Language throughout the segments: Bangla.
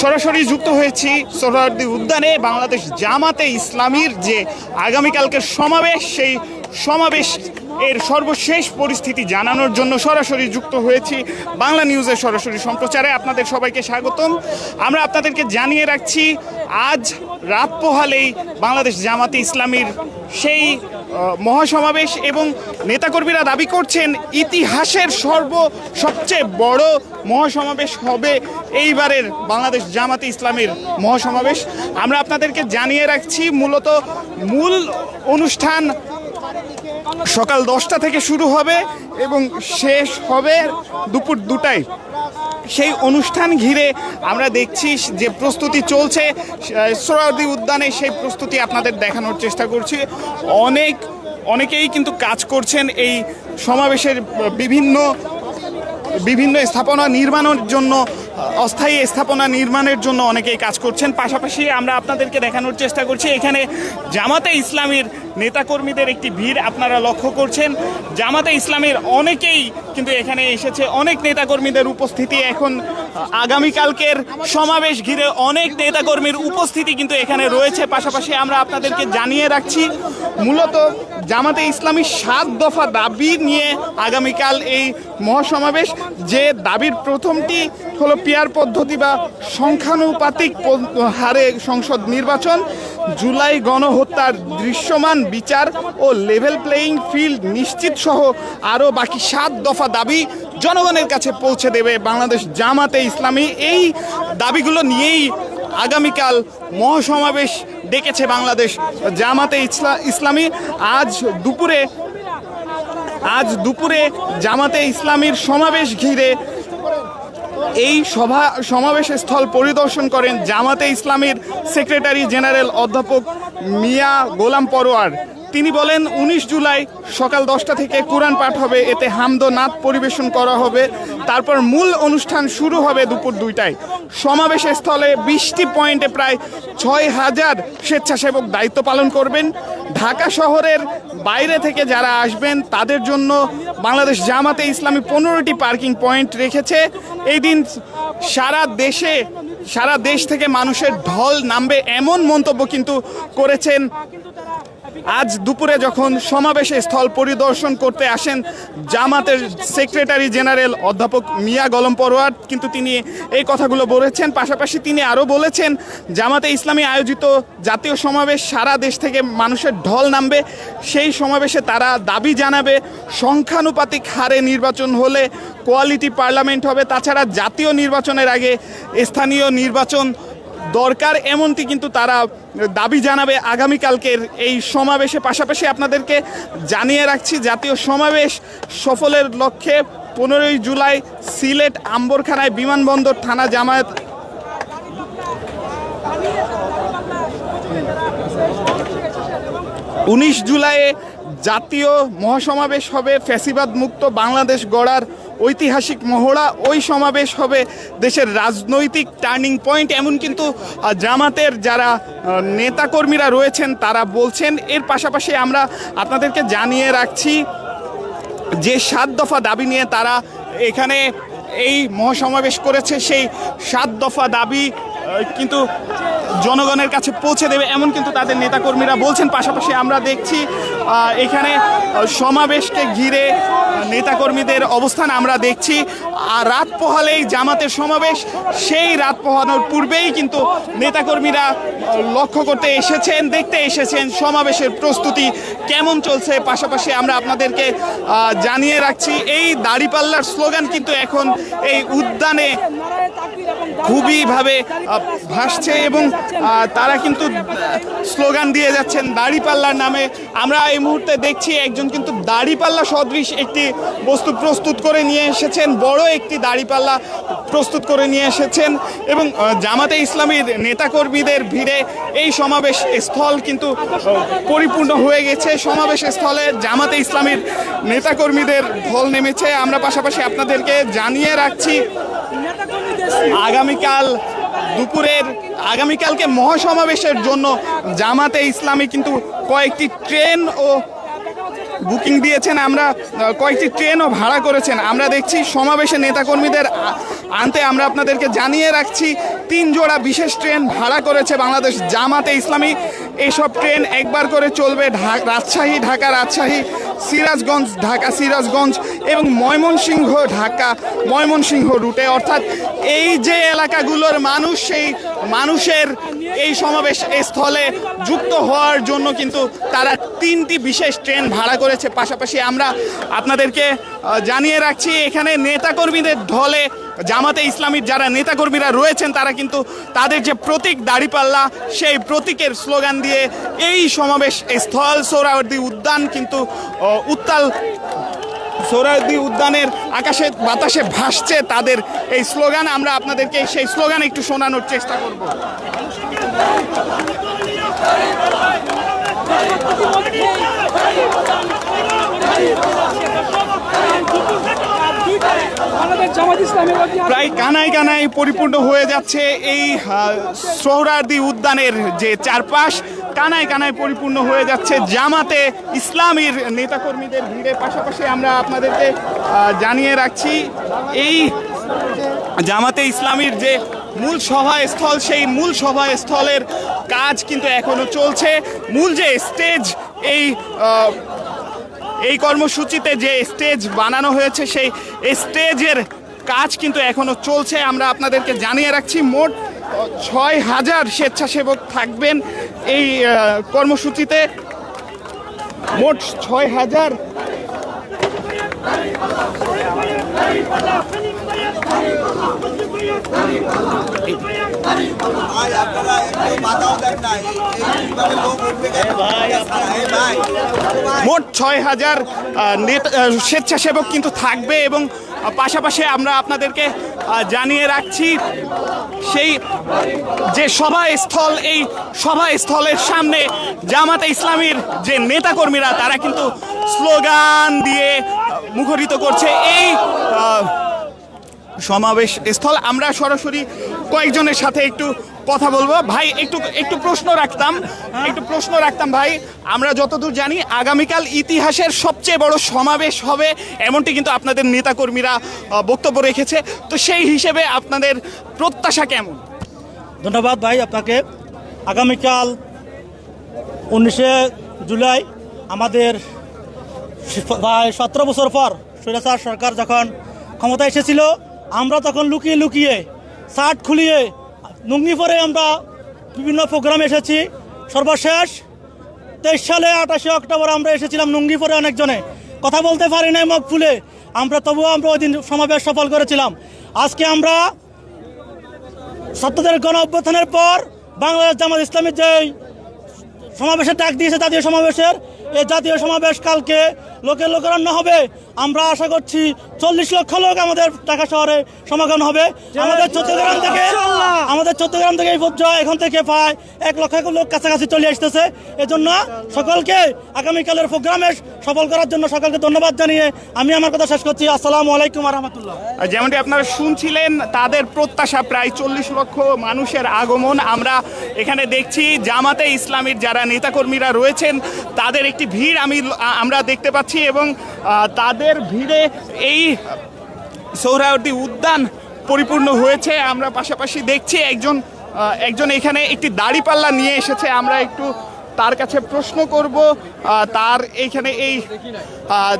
সরাসরি যুক্ত হয়েছি সোহরাওয়ার্দী উদ্যানে বাংলাদেশ জামাতে ইসলামীর যে আগামীকালকে সমাবেশ সেই সমাবেশ এর সর্বশেষ পরিস্থিতি জানানোর জন্য সরাসরি যুক্ত হয়েছি বাংলা নিউজের সরাসরি সম্প্রচারে। আপনাদের সবাইকে স্বাগতম। আমরা আপনাদেরকে জানিয়ে রাখছি, আজ রাত পোহালেই বাংলাদেশ জামাতে ইসলামীর সেই মহাসমাবেশ এবং নেতাকর্মীরা দাবি করছেন, ইতিহাসের সর্ব সবচেয়ে বড় মহাসমাবেশ হবে এইবারের বাংলাদেশ জামাতে ইসলামের মহাসমাবেশ। আমরা আপনাদেরকে জানিয়ে রাখছি, মূলত মূল অনুষ্ঠান সকাল দশটা থেকে শুরু হবে এবং শেষ হবে দুপুর দুটায়। সেই অনুষ্ঠান ঘিরে আমরা দেখছি যে প্রস্তুতি চলছে। সোহরাওয়ার্দী উদ্যানে সেই প্রস্তুতি আপনাদের দেখানোর চেষ্টা করছি। অনেক, অনেকেই কিন্তু কাজ করছেন এই সমাবেশের বিভিন্ন বিভিন্ন স্থাপনা নির্মাণের জন্য, অস্থায়ী স্থাপনা নির্মাণের জন্য অনেকেই কাজ করছেন। পাশাপাশি আমরা আপনাদেরকে দেখানোর চেষ্টা করছি, এখানে জামাতে ইসলামীর নেতাকর্মীদের একটি ভিড় আপনারা লক্ষ্য করছেন। জামাতে ইসলামের অনেকেই কিন্তু এখানে এসেছে। অনেক নেতাকর্মীদের উপস্থিতি এখন আগামীকালকের সমাবেশ ঘিরে অনেক নেতাকর্মীর উপস্থিতি কিন্তু এখানে রয়েছে। পাশাপাশি আমরা আপনাদেরকে জানিয়ে রাখছি, মূলত জামাতে ইসলামী সাত দফা দাবি নিয়ে আগামীকাল এই মহাসমাবেশ, যে দাবির প্রথমটি হলো পিয়ার পদ্ধতি বা সংখ্যানুপাতিক হারে সংসদ নির্বাচন। জুলাই গণহত্যার দৃশ্যমান বিচার ও লেভেল প্লেয়িং ফিল্ড নিশ্চিত সহ আরও বাকি সাত দফা দাবি জনগণের কাছে পৌঁছে দেবে বাংলাদেশ জামাতে ইসলামী। এই দাবিগুলো নিয়েই আগামীকাল মহাসমাবেশ ডেকেছে বাংলাদেশ জামাতে ইসলা- ইসলামী। আজ দুপুরে আজ দুপুরে জামাতে ইসলামীর সমাবেশ ঘিরে এই সভা সমাবেশ স্থল পরিদর্শন করেন জামাতে ইসলামের সেক্রেটারি জেনারেল অধ্যাপক মিয়া গোলাম পরোয়ার। তিনি বলেন, উনিশ জুলাই সকাল দশটা থেকে কোরআন পাঠ হবে, এতে হামদ নাথ পরিবেশন করা হবে, তারপর মূল অনুষ্ঠান শুরু হবে দুপুর দুইটায়। সমাবেশ স্থলে বিশটি পয়েন্টে প্রায় ছয় হাজার স্বেচ্ছাসেবক দায়িত্ব পালন করবেন। ঢাকা শহরের বাইরে থেকে যারা আসবেন, তাদের জন্য বাংলাদেশ জামাতে ইসলামী পনেরোটি পার্কিং পয়েন্ট রেখেছে। এই দিন সারা দেশে, সারা দেশ থেকে মানুষের ঢল নামবে এমন মন্তব্য কিন্তু করেছেন আজ দুপুরে যখন সমাবেশে স্থল পরিদর্শন করতে আসেন জামাতের সেক্রেটারি জেনারেল অধ্যাপক মিয়া গলম পরোয়ার, কিন্তু তিনি এই কথাগুলো বলেছেন। পাশাপাশি তিনি আরও বলেছেন, জামাতে ইসলামী আয়োজিত জাতীয় সমাবেশ সারা দেশ থেকে মানুষের ঢল নামবে। সেই সমাবেশে তারা দাবি জানাবে, সংখ্যানুপাতিক হারে নির্বাচন হলে কোয়ালিটি পার্লামেন্ট হবে। তাছাড়া জাতীয় নির্বাচনের আগে স্থানীয় নির্বাচন দরকার এমনটি কিন্তু তারা দাবি জানাবে আগামীকালকের এই সমাবেশে। পাশাপাশি আপনাদেরকে জানিয়ে রাখছি, জাতীয় সমাবেশ সফলের লক্ষ্যে পনেরোই জুলাই সিলেট আম্বরখানায় বিমানবন্দর থানা জামায়াত উনিশ জুলাইয়ে জাতীয় মহাসমাবেশ হবে ফ্যাসিবাদ মুক্ত বাংলাদেশ গড়ার ঐতিহাসিক মহড়া, ওই সমাবেশ হবে দেশের রাজনৈতিক টার্নিং পয়েন্ট, এমন কিন্তু জামাতের যারা নেতাকর্মীরা রয়েছেন, তারা বলছেন। এর পাশাপাশি আমরা আপনাদেরকে জানিয়ে রাখছি, যে সাত দফা দাবি নিয়ে তারা এখানে এই মহাসমাবেশ করেছে, সেই সাত দফা দাবি কিন্তু জনগণের কাছে পৌঁছে দেবে এমন কিন্তু তাদের নেতাকর্মীরা বলছেন। পাশাপাশি আমরা দেখছি এখানে সমাবেশকে ঘিরে নেতাকর্মীদের অবস্থান আমরা দেখছি। আর রাত পোহালেই জামাতের সমাবেশ, সেই রাত পোহানোর পূর্বেই কিন্তু নেতাকর্মীরা লক্ষ্য করতে এসেছেন, দেখতে এসেছেন সমাবেশের প্রস্তুতি কেমন চলছে। পাশাপাশি আমরা আপনাদেরকে জানিয়ে রাখছি, এই দাড়িপাল্লার স্লোগান কিন্তু এখন এই উদ্যানে খুবইভাবে ভাসছে এবং তারা কিন্তু স্লোগান দিয়ে যাচ্ছেন দাড়িপাল্লার নামে। আমরা এই মুহূর্তে দেখছি একজন কিন্তু দাড়িপাল্লা সদৃশ একটি বস্তু প্রস্তুত করে নিয়ে এসেছেন, বড় একটি দাড়িপাল্লা প্রস্তুত করে নিয়ে এসেছেন এবং জামাতে ইসলামীর নেতাকর্মীদের ভিড়ে এই সমাবেশ স্থল কিন্তু পরিপূর্ণ হয়ে গেছে। সমাবেশ স্থলে জামাতে ইসলামীর নেতাকর্মীদের ঢল নেমেছে। আমরা পাশাপাশি আপনাদেরকে জানিয়ে রাখছি আগামীকাল দুপুরের, আগামীকালকে মহাসমাবেশের জন্য জামাতে ইসলামী কিন্তু কয়েকটি ট্রেন ও বুকিং দিয়েছেন। আমরা কয়েকটি ট্রেনও ভাড়া করেছেন। আমরা দেখছি সমাবেশে নেতাকর্মীদের আনতে আমরা আপনাদেরকে জানিয়ে রাখছি, তিন জোড়া বিশেষ ট্রেন ভাড়া করেছে বাংলাদেশ জামাতে ইসলামী। এইসব ট্রেন একবার করে চলবে রাজশাহী, ঢাকা, রাজশাহী, সিরাজগঞ্জ, ঢাকা, সিরাজগঞ্জ এবং ময়মনসিংহ, ঢাকা, ময়মনসিংহ রুটে। অর্থাৎ এই যে এলাকাগুলোর মানুষ, সেই মানুষের এই সমাবেশ স্থলে যুক্ত হওয়ার জন্য কিন্তু তারা তিনটি বিশেষ ট্রেন ভাড়া করেছে। পাশাপাশি আমরা আপনাদেরকে জানিয়ে রাখছি, এখানে নেতাকর্মীদের ঢলে জামাতে ইসলামীর যারা নেতাকর্মীরা রয়েছেন, তারা কিন্তু তাদের যে প্রতীক দাড়িপাল্লা, সেই প্রতীকের স্লোগান দিয়ে এই সমাবেশ স্থল সোহরাওয়ার্দী উদ্যান কিন্তু উত্তাল সোহরাওয়ার্দী উদ্যানের আকাশে বাতাসে ভাসছে তাদের এই স্লোগান আমরা আপনাদেরকে সেই স্লোগান একটু শোনানোর চেষ্টা করব Hayır! Hayır! Hayır! ঐতিহাসিক প্রায় কানায় কানায় পরিপূর্ণ হয়ে যাচ্ছে এই আহ, উদ্যানের যে চারপাশ কানায় কানায় পরিপূর্ণ হয়ে যাচ্ছে জামাতে ইসলামীর নেতাকর্মীদের ভিড়ের পাশাপাশি আমরা আপনাদেরকে জানিয়ে রাখছি এই জামাতে ইসলামীর যে মূল সভাস্থল সেই মূল সভাস্থলের কাজ কিন্তু এখনও চলছে। মূল যে স্টেজ এই এই কর্মসূচিতে যে স্টেজ বানানো হয়েছে, সেই স্টেজের কাজ কিন্তু এখনও চলছে। আমরা আপনাদেরকে জানিয়ে রাখছি, মোট ছয় হাজার স্বেচ্ছাসেবক থাকবেন এই কর্মসূচিতে। মোট ছয় হাজার মোট ছয় হাজার স্বেচ্ছাসেবক কিন্তু থাকবে এবং পাশাপাশি আমরা আপনাদেরকে জানিয়ে রাখছি, সেই যে সভাস্থল, এই সভাস্থলের সামনে জামাতে ইসলামীর যে নেতাকর্মীরা, তারা কিন্তু স্লোগান দিয়ে মুখরিত করছে এই সমাবেশ স্থল। আমরা সরাসরি কয়েকজনের সাথে একটু কথা বলব। ভাই একটু একটু প্রশ্ন রাখতাম একটু প্রশ্ন রাখতাম ভাই। আমরা যতদূর জানি আগামীকাল ইতিহাসের সবচেয়ে বড় সমাবেশ হবে এমনটি কিন্তু আপনাদের নেতাকর্মীরা বক্তব্য রেখেছে। তো সেই হিসেবে আপনাদের প্রত্যাশা কেমন? ধন্যবাদ ভাই আপনাকে। আগামীকাল উনিশে জুলাই আমাদের প্রায় সতেরো বছর পর স্বৈরাচার সরকার যখন ক্ষমতা এসেছিল, আমরা তখন লুকিয়ে লুকিয়ে শার্ট খুলিয়ে, লুঙ্গি পরে আমরা বিভিন্ন প্রোগ্রামে এসেছি। সর্বশেষ, তেইশ সালে আঠাশে অক্টোবর আমরা এসেছিলাম লুঙ্গি পরে অনেকজনে। কথা বলতে পারি নাই মুখ ফুলে, আমরা তবুও আমরা ওই দিন সমাবেশ সফল করেছিলাম। আজকে আমরা ছাত্রদের গণ অভ্যুত্থানের পর বাংলাদেশ জামাত ইসলামের যে সমাবেশের ডাক দিয়েছে জাতীয় সমাবেশের এই জাতীয় সমাবেশ কালকে লোকের লোকারণ্য হবে। আমরা আশা করছি চল্লিশ লক্ষ লোক আমাদের ঢাকা শহরে সমাগম হবে। আমাদের চট্টগ্রাম থেকে আমাদের চট্টগ্রাম থেকে এই পর্যন্ত এখান থেকে প্রায় এক লক্ষ লোক কাছাকাছি চলে আসতেছে। এজন্য সকলকে আগামীকালের প্রোগ্রামে সফল করার জন্য সকলকে ধন্যবাদ জানিয়ে আমি আমার কথা শেষ করছি। আসসালামু আলাইকুম রহমতুল্লাহ। যেমনটি আপনারা শুনছিলেন তাদের প্রত্যাশা প্রায় চল্লিশ লক্ষ মানুষের আগমন। আমরা এখানে দেখছি জামাতে ইসলামীর যারা নেতাকর্মীরা রয়েছেন তাদের একটি ভিড় আমি, আমরা দেখতে পাচ্ছি এবং তাদের ভিড়ে এই সৌরাবর্তী উদ্যান পরিপূর্ণ হয়েছে। আমরা পাশাপাশি দেখছি একজন একজন এখানে একটি দাড়িপাল্লা নিয়ে এসেছে। আমরা একটু তার কাছে প্রশ্ন করব তার এইখানে এই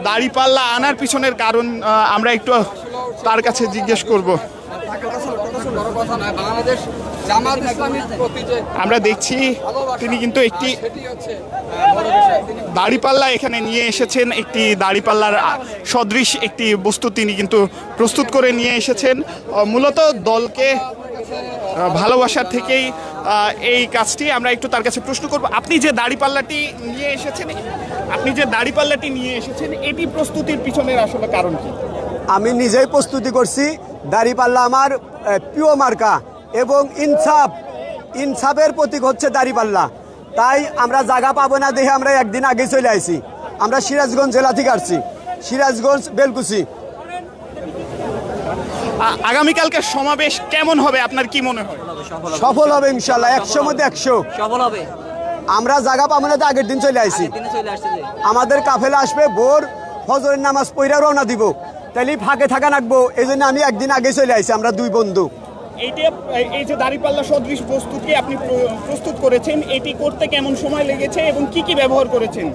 দাড়িপাল্লা আনার পিছনের কারণ আমরা একটু তার কাছে জিজ্ঞেস করব। আমরা দেখছি তিনি কিন্তু একটি দাড়িপাল্লা এখানে নিয়ে এসেছেন একটি দাড়িপাল্লার সদৃশ একটি বস্তু তিনি কিন্তু প্রস্তুত করে নিয়ে এসেছেন। মূলত দলকে ভালোবাসার থেকেই আহ, এই কাজটি আমরা একটু তার কাছে প্রশ্ন করব। আপনি যে দাড়িপাল্লাটি নিয়ে এসেছেন আপনি যে দাড়িপাল্লাটি নিয়ে এসেছেন এটি প্রস্তুতির পিছনের আসলে কারণ কি? আমি নিজেই প্রস্তুতি করছি। দাড়িপাল্লা আমার প্রিয় মার্কা। এবং ইনসাফ ইনসাফের প্রতীক হচ্ছে দাড়িপাল্লা। তাই আমরা জায়গা পাবো না দেখে আমরা একদিন আগে চলে আইছি। আমরা সিরাজগঞ্জ জেলা থেকে আসছি। সিরাজগঞ্জ বেলকুচি। আগামীকালকে সমাবেশ কেমন হবে আপনার কি মনে হয়? সফল হবে ইনশাল্লাহ একশো মধ্যে একশো। সফল হবে। আমরা জায়গা পাবো না তো আগের দিন চলে আইছি। দিনে চলে আসছে যে। আমাদের কাফেলা আসবে ভোর ফজরের নামাজ পইরা রওনা দিব। তাহলে ফাঁকে থাকা রাখব এই জন্য আমি একদিন আগে চলে আইছি আমরা দুই বন্ধু। এইটা এই যে দাঁড়িপাল্লা সদৃশ প্রস্তুতি আপনি প্রস্তুত করেছেন এটি করতে কেমন সময় লেগেছে এবং কি কি ব্যবহার করেছেন?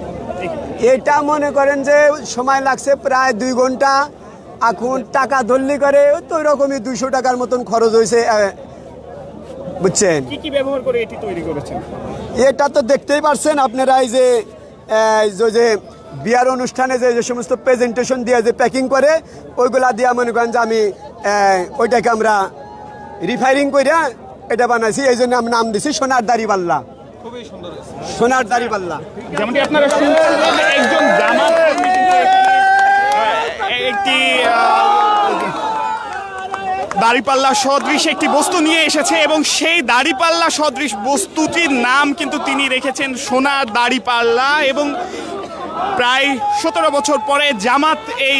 এটা মনে করেন যে সময় লাগছে প্রায় দুই ঘণ্টা। এখন টাকা ধরলি করে তো রকমই দুইশো টাকার মতন খরচ হয়েছে বুঝছেন? কি কি ব্যবহার করে এটি তৈরি করেছেন? এটা তো দেখতেই পারছেন আপনারা এই যে যে- যে বিয়ার অনুষ্ঠানে যে যে সমস্ত প্রেজেন্টেশন দিয়ে যে প্যাকিং করে ওইগুলা দিয়ে মনে করেন যে আমি ওইটাকে আমরা রিফাইরিং করে এটা বানাইছি এই জন্য আমি নাম দিছি সোনার দাড়িপাল্লা সোনার দাড়িপাল্লা যেমনটি আপনারা শুনছেন একজন জামাত একটি দাড়িপাল্লা সদৃশ একটি বস্তু নিয়ে এসেছে এবং সেই দাড়িপাল্লা সদৃশ বস্তুটির নাম কিন্তু তিনি রেখেছেন সোনার দাড়িপাল্লা এবং প্রায় সতেরো বছর পরে জামাত এই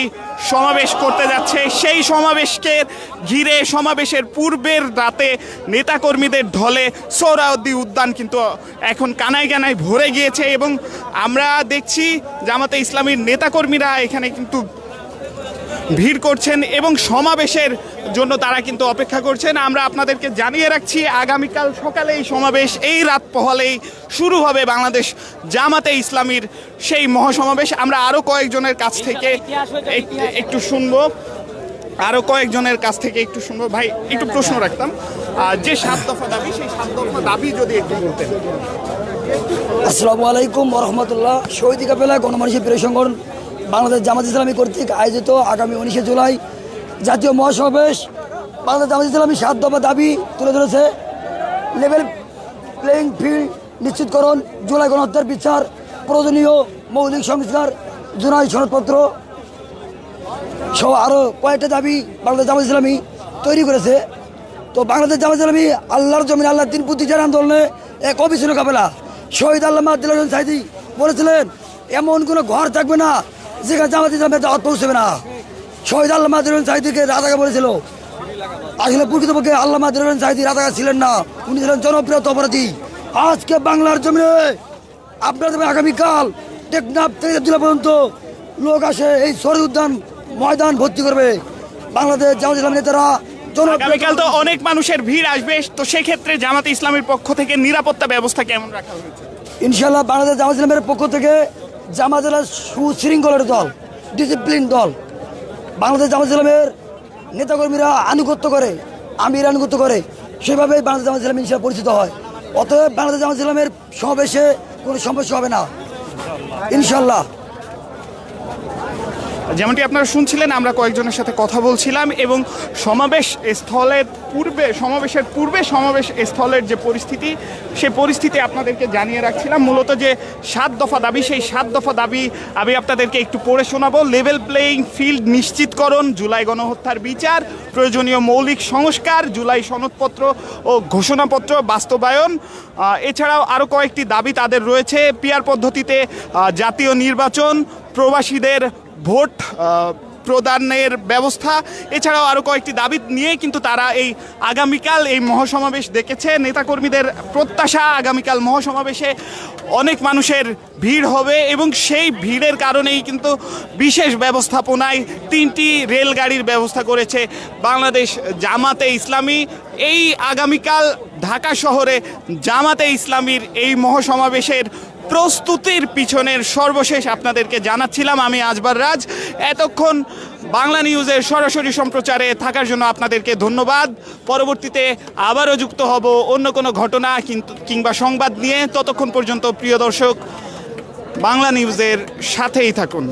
সমাবেশ করতে যাচ্ছে। সেই সমাবেশকে ঘিরে সমাবেশের পূর্বের রাতে নেতাকর্মীদের ঢলে সৌরাউদ্দি উদ্যান কিন্তু এখন কানায় কানায় ভরে গিয়েছে এবং আমরা দেখছি জামাতে ইসলামীর নেতাকর্মীরা এখানে কিন্তু ভিড় করছেন এবং সমাবেশের জন্য তারা কিন্তু অপেক্ষা করছেন। আমরা আপনাদেরকে জানিয়ে রাখছি, আগামীকাল সকালে এই সমাবেশ, এই রাত পহলেই শুরু হবে বাংলাদেশ জামাতে ইসলামীর সেই মহাসমাবেশ। আমরা আরও কয়েকজনের কাছ থেকে এক- একটু শুনব। আরও কয়েকজনের কাছ থেকে একটু শুনব। ভাই, একটু প্রশ্ন রাখতাম। যে সাত দফা দাবি, সেই সাত দফা দাবি যদি একটু বলতেন। আসসালামু আলাইকুম রহমতুল্লাহ। শহীদ কাপেলা গণমানুষের প্রিয় সংগঠন বাংলাদেশ জামাত ইসলামী কর্তৃক আয়োজিত আগামী উনিশে জুলাই জাতীয় মহাসমাবেশ। বাংলাদেশ জামাত ইসলামী সাত দফা দাবি তুলে ধরেছে। লেভেল প্লেয়িং ফিল্ড নিশ্চিতকরণ, জুলাই গণহত্যার বিচার, প্রয়োজনীয় মৌলিক সংস্কার, জুনাই সনদপত্র সহ আরও কয়েকটা দাবি বাংলাদেশ জামাত ইসলামী তৈরি করেছে। তো বাংলাদেশ জামাত ইসলামী আল্লাহর জমিন আল্লাহ দিন প্রতিষ্ঠান আন্দোলনে এক অবিচ্ছিন্ন কাপেলা শহীদ আল্লাহ দিলাজন সাইদি বলেছিলেন, এমন কোনো ঘর থাকবে না যেখানে জামাত ইসলামের দাওয়াত পৌঁছবে না। শহীদ আল্লাহ দিলাজন সাইদিকে রাজাকে বলেছিল। আসলে প্রকৃতপক্ষে আল্লাহ দিলাজন সাইদি রাজাকা ছিলেন না উনি ছিলেন জনপ্রিয় অপরাধী। আজকে বাংলার জমিনে আপনাদের আগামীকাল টেকনাফ থেকে জেলা পর্যন্ত লোক আসে এই শরীর উদ্যান ময়দান ভর্তি করবে। বাংলাদেশ জামাত ইসলামী নেতারা আগামীকাল তো অনেক মানুষের ভিড় আসবে তো সেক্ষেত্রে জামাতে ইসলামের পক্ষ থেকে নিরাপত্তা ব্যবস্থা কেমন রাখা হয়েছে? ইনশাল্লাহ বাংলাদেশ জামাত ইসলামের পক্ষ থেকে জামাত ইসলাম সুশৃঙ্খলের দল ডিসিপ্লিন দল। বাংলাদেশ জামাত ইসলামের নেতাকর্মীরা আনুগত্য করে, আমির আনুগত্য করে, সেভাবেই বাংলাদেশ জামাত ইসলাম হিসাবে পরিচিত হয়। অতএব বাংলাদেশ জামাত ইসলামের সমাবেশে কোনো সমস্যা হবে না। ইনশাল্লাহ যেমনটি আপনারা শুনছিলেন, আমরা কয়েকজনের সাথে কথা বলছিলাম এবং সমাবেশ স্থলের পূর্বে, সমাবেশের পূর্বে সমাবেশ স্থলের যে পরিস্থিতি সেই পরিস্থিতি আপনাদেরকে জানিয়ে রাখছিলাম। মূলত যে সাত দফা দাবি, সেই সাত দফা দাবি আমি আপনাদেরকে একটু পড়ে শোনাবো। লেভেল প্লেয়িং ফিল্ড নিশ্চিতকরণ, জুলাই গণহত্যার বিচার, প্রয়োজনীয় মৌলিক সংস্কার, জুলাই সনদপত্র ও ঘোষণাপত্র বাস্তবায়ন। এছাড়াও আরও কয়েকটি দাবি তাদের রয়েছে। পিয়ার পদ্ধতিতে জাতীয় নির্বাচন, প্রবাসীদের ভোট প্রদানের ব্যবস্থা। এছাড়াও আরও কয়েকটি দাবি নিয়ে কিন্তু তারা এই আগামীকাল এই মহাসমাবেশ দেখেছে। নেতাকর্মীদের প্রত্যাশা, আগামীকাল মহাসমাবেশে অনেক মানুষের ভিড় হবে এবং সেই ভিড়ের কারণেই কিন্তু বিশেষ ব্যবস্থাপনায় তিনটি রেলগাড়ির ব্যবস্থা করেছে বাংলাদেশ জামাতে ইসলামী। এই আগামীকাল ঢাকা শহরে জামাতে ইসলামীর এই মহাসমাবেশের প্রস্তুতির পিছনের সর্বশেষ আপনাদেরকে জানাচ্ছিলাম, আমি আজবার রাজ। এতক্ষণ বাংলা নিউজের সরাসরি সম্প্রচারে থাকার জন্য আপনাদেরকে ধন্যবাদ। পরবর্তীতে আবারও যুক্ত হব অন্য কোনো ঘটনা কিন্তু কিংবা সংবাদ নিয়ে। ততক্ষণ পর্যন্ত প্রিয় দর্শক, বাংলা নিউজের সাথেই থাকুন।